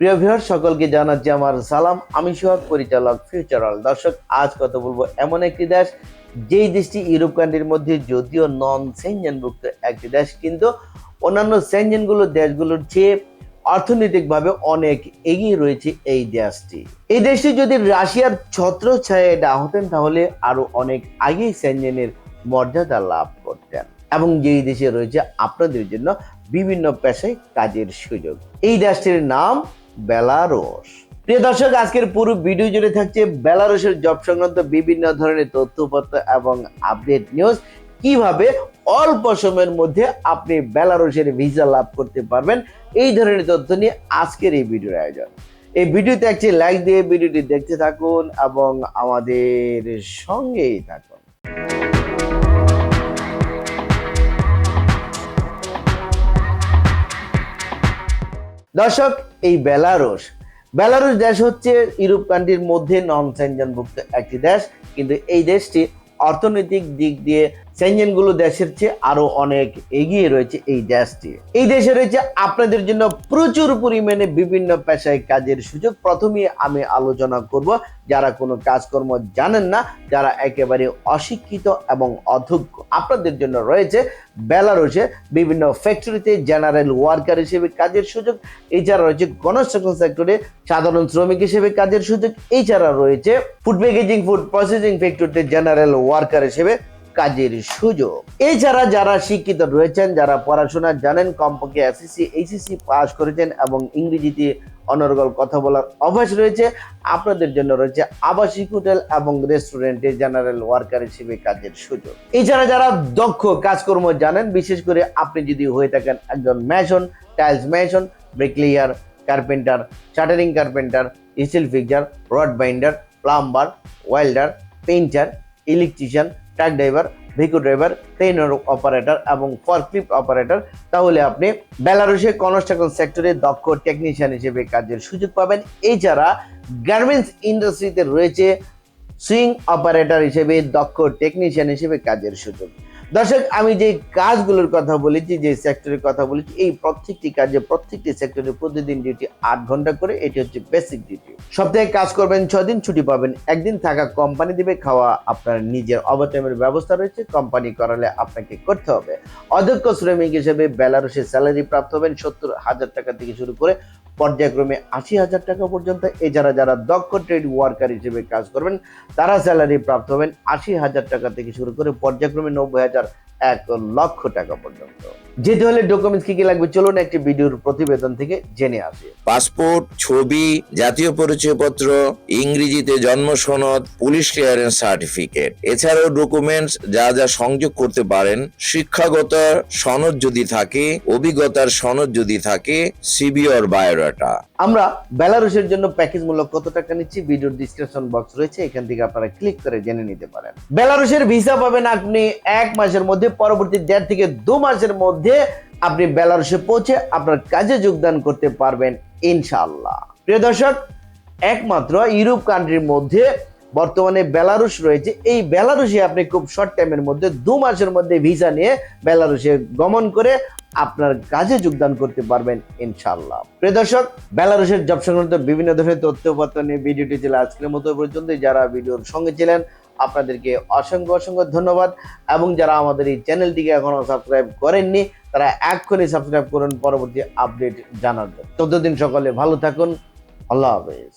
প্রিয় ভিউয়ার সকলকে জানাচ্ছি আমার সালাম। আমি সোহাগ, পরিচালক ফিউচারাল দর্শক, আজ কথা বলব এমন একটি দেশ, যেই দেশটি ইউরোপ কান্ট্রির মধ্যে যদিও নন সেনজেনভুক্ত একটি দেশ, কিন্তু অন্যান্য সেনজেনগুলো দেশগুলোর চেয়ে অর্থনৈতিকভাবে অনেক এগিয়ে রয়েছে এই দেশটি। এই দেশটি যদি রাশিয়ার ছত্র ছায় না হতেন, তাহলে আরও অনেক আগেই সেনজেনের মর্যাদা লাভ করতেন এবং যেই দেশে রয়েছে, আপনাদের জন্য বিভিন্ন পেশায় কাজের সুযোগ। এই দেশটির নাম বেলারুশ প্রিয় দর্শক, আজকের পুরো ভিডিও জুড়ে থাকছে বেলারুশের জব সংক্রান্ত বিভিন্ন ধরনের তথ্যপত্র এবং আপডেট নিউজ। কীভাবে অল্প সময়ের মধ্যে আপনি বেলারুশের ভিসা লাভ করতে পারবেন, এই ধরনের তথ্য নিয়ে আজকের এই ভিডিওর আয়োজন। এই ভিডিওতে একটি লাইক দিয়ে ভিডিওটি দেখতে থাকুন এবং আমাদের সঙ্গেই থাকুন। দর্শক এই বেলারুশ। বেলারুশ দেশ হচ্ছে ইউরোপ কান্ট্রির মধ্যে নন সেঞ্জনভুক্ত একটি দেশ। কিন্তু এই দেশটি অর্থনৈতিক দিক দিয়ে সেনজেনগুলো দেশের চেয়ে আরও অনেক এগিয়ে রয়েছে এই দেশটি। এই দেশে রয়েছে আপনাদের জন্য প্রচুর পরিমাণে বিভিন্ন পেশায় কাজের সুযোগ। প্রথমে আমি আলোচনা করব যারা কোনো কাজকর্ম জানেন না, যারা একেবারে অশিক্ষিত এবং অযোগ্য আপনাদের জন্য রয়েছে বেলারুশে বিভিন্ন ফ্যাক্টরিতে জেনারেল ওয়ার্কার হিসেবে কাজের সুযোগ। এছাড়া রয়েছে কনস্ট্রাকশন সেক্টরে সাধারণ শ্রমিক হিসেবে কাজের সুযোগ। এছাড়া রয়েছে ফুড প্যাকেজিং ফুড প্রসেসিং ফ্যাক্টরিতে জেনারেল ওয়ার্কার হিসেবে কাজের সুযোগ। এছাড়া যারা শিক্ষিত রয়েছেন, যারা পড়াশোনা জানেন, কমপক্ষে এসএসসি, এইচএসসি পাস করেছেন এবং ইংরেজিতে অনর্গল কথা বলার অভ্যাস রয়েছে, আপনাদের জন্য রয়েছে আবাসিক হোটেল এবং রেস্টুরেন্টে জেনারেল ওয়ার্কার হিসেবে কাজের সুযোগ। এছাড়া যারা দক্ষ কাজকর্ম জানেন, বিশেষ করে আপনি যদি হয়ে থাকেন একজন mason tiles mason bricklayer, carpenter, shuttering carpenter, steel fixer, rod binder, plumber, welder, painter, electrician truck driver vehicle driver trainer operator এবং ফরক্লিফ্ট অপারেটর তাহলে আপনি বেলারুশে কনস্ট্রাকশন সেক্টরে দক্ষ টেকনিশিয়ান হিসেবে কাজের সুযোগ পাবেন। এছাড়া গার্মেন্টস ইন্ডাস্ট্রিতে রয়েছে সুইং অপারেটর হিসেবে দক্ষ টেকনিশিয়ান হিসেবে কাজের সুযোগ। দর্শক, আমি যে কাজগুলোর কথা বলেছি, যে সেক্টরের কথা বলেছি, এই প্রত্যেকটি কাজে, প্রত্যেকটি সেক্টরে প্রতিদিন ডিউটি আট ঘণ্টা করে, এটি হচ্ছে বেসিক ডিউটি সপ্তাহে কাজ করবেন ছয় দিন, ছুটি পাবেন একদিন, থাকা কোম্পানি দিবে, খাওয়া আপনার নিজের ওভারটাইমের ব্যবস্থা রয়েছে কোম্পানি করালে আপনাকে করতে হবে। অধ্যক্ষ শ্রমিক হিসেবে বেলারুশে স্যালারি প্রাপ্ত হবেন সত্তর হাজার টাকা থেকে শুরু করে পর্যায়ক্রমে আশি হাজার টাকা পর্যন্ত। এছাড়া যারা দক্ষ ট্রেড ওয়ার্কার হিসেবে কাজ করবেন, তারা স্যালারি প্রাপ্ত হবেন আশি হাজার টাকা থেকে শুরু করে পর্যায়ক্রমে নব্বই হাজার এক লক্ষ টাকা পর্যন্ত। যেতে হলে ডকুমেন্টস কি কি লাগবে? চলুন একটি ভিডিওর প্রতিবেদন থেকে জেনে আসি। পাসপোর্ট ছবি জাতীয় পরিচয়পত্র ইংরেজিতে জন্ম সনদ পুলিশ ক্লিয়ারেন্স সার্টিফিকেট এছাড়াও ডকুমেন্টস যা যা সংযোগ করতে পারেন শিক্ষাগত সনদ যদি থাকে অভিজ্ঞতার সনদ যদি থাকে সিবি অর বায়োডাটা আমরা বেলারুশের জন্য প্যাকেজ মূল্য কত টাকা নিচ্ছি? ভিডিওর ডিসক্রিপশন বক্স রয়েছে এখান থেকে আপনারা ক্লিক করে জেনে নিতে পারেন। বেলারুশের ভিসা পাবেন আপনি এক মাসের মধ্যে পরবর্তী দেড় থেকে দু মাসের মধ্যে আপনি বেলারুশে পৌঁছে আপনার কাজে যোগদান করতে পারবেন, ইনশাআল্লাহ। প্রিয় দর্শক, একমাত্র ইউরোপ কান্ট্রির মধ্যে বর্তমানে বেলারুশ রয়েছে। এই বেলারুশে আপনি খুব শর্ট টাইমের মধ্যে, দু মাসের মধ্যে ভিসা নিয়ে বেলারুশে গমন করে আপনার কাজে যোগদান করতে পারবেন, ইনশাআল্লাহ। প্রিয় দর্শক, বেলারুশের জব সংক্রান্ত বিভিন্ন ধরনের তথ্যপত্র নিয়ে ভিডিওটি ছিল আজকের মতো পর্যন্ত যারা ভিডিওর সঙ্গে ছিলেন আপনাদেরকে অসংখ্য অসংখ্য ধন্যবাদ। এবং যারা আমাদের এই চ্যানেলটিকে এখনও সাবস্ক্রাইব করেননি, তারা এক্ষুনি সাবস্ক্রাইব করুন, পরবর্তী আপডেট জানার জন্য। ততদিন সকলে ভালো থাকুন। আল্লাহ হাফেজ।